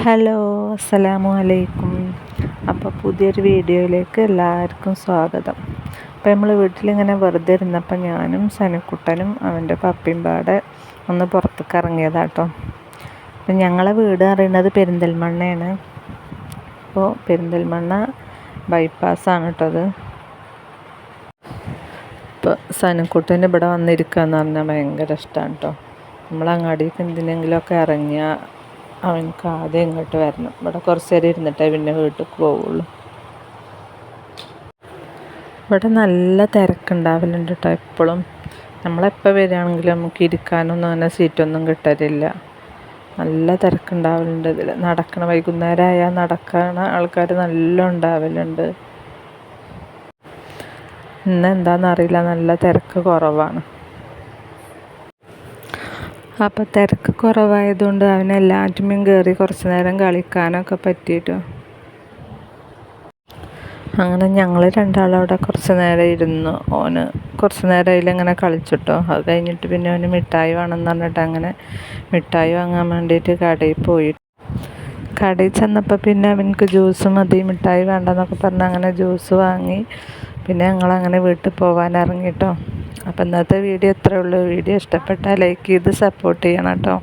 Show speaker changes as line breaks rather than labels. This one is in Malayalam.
ഹലോ അസ്സലാമു അലൈക്കും അപ്പോൾ പുതിയൊരു വീഡിയോയിലേക്ക് എല്ലാവർക്കും സ്വാഗതം. അപ്പോൾ നമ്മൾ വീട്ടിലിങ്ങനെ വെറുതെ ഇരുന്നപ്പോൾ ഞാനും സനക്കുട്ടനും അവന്റെ പപ്പിയും പാടെ ഒന്ന് പുറത്തേക്ക് ഇറങ്ങിയതാട്ടോ. അപ്പം ഞങ്ങളെ വീട് അറിയുന്നത് പെരിന്തൽമണ്ണയാണ്. അപ്പോൾ പെരിന്തൽമണ്ണ ബൈപ്പാസ്സാണ് കേട്ടോ അത്. ഇപ്പോൾ സനക്കുട്ടന് ഇവിടെ വന്നിരിക്കുക എന്ന് പറഞ്ഞാൽ ഭയങ്കര ഇഷ്ടമാണ് കേട്ടോ നമ്മൾ അങ്ങാടിക്ക് എന്തിനെങ്കിലുമൊക്കെ ഇറങ്ങിയാൽ അവനക്ക് ആദ്യം ഇങ്ങോട്ട് വരണം. ഇവിടെ കുറച്ച് നേരം ഇരുന്നിട്ടേ പിന്നെ വീട്ടിൽ പോവുള്ളൂ. ഇവിടെ നല്ല തിരക്കുണ്ടാവലുണ്ട് കേട്ടോ എപ്പോഴും. നമ്മളെപ്പോൾ വരികയാണെങ്കിലും നമുക്ക് ഇരിക്കാനൊന്നും അങ്ങനെ സീറ്റൊന്നും കിട്ടലില്ല. നല്ല തിരക്കുണ്ടാവലുണ്ട് ഇതിൽ നടക്കണ വൈകുന്നേരം ആയാൽ നടക്കണ ആൾക്കാർ നല്ല ഉണ്ടാവലുണ്ട്. ഇന്ന് എന്താണെന്നറിയില്ല നല്ല തിരക്ക് കുറവാണ്. അപ്പോൾ തിരക്ക് കുറവായതുകൊണ്ട് അവന് എല്ലാറ്റിനും കയറി കുറച്ച് നേരം കളിക്കാനൊക്കെ പറ്റിയിട്ടു. അങ്ങനെ ഞങ്ങൾ രണ്ടാളും അവിടെ കുറച്ച് നേരം ഇരുന്നു. ഓന് കുറച്ച് നേരം അതിലിങ്ങനെ കളിച്ചിട്ടോ. അത് കഴിഞ്ഞിട്ട് പിന്നെ അവന് മിഠായി വേണമെന്ന് പറഞ്ഞിട്ട് അങ്ങനെ മിഠായി വാങ്ങാൻ വേണ്ടിയിട്ട് കടയിൽ പോയി. കടയിൽ ചെന്നപ്പോൾ പിന്നെ അവനക്ക് ജ്യൂസ് മതി മിഠായി വേണ്ടെന്നൊക്കെ പറഞ്ഞ് അങ്ങനെ ജ്യൂസ് വാങ്ങി. പിന്നെ ഞങ്ങളങ്ങനെ വീട്ടിൽ പോകാൻ ഇറങ്ങിട്ടോ. അപ്പോൾ ഇന്നത്തെ വീഡിയോ ഇത്രയേ ഉള്ളൂ. വീഡിയോ ഇഷ്ടപ്പെട്ടാൽ ലൈക്ക് ചെയ്ത് സപ്പോർട്ട് ചെയ്യണം കേട്ടോ.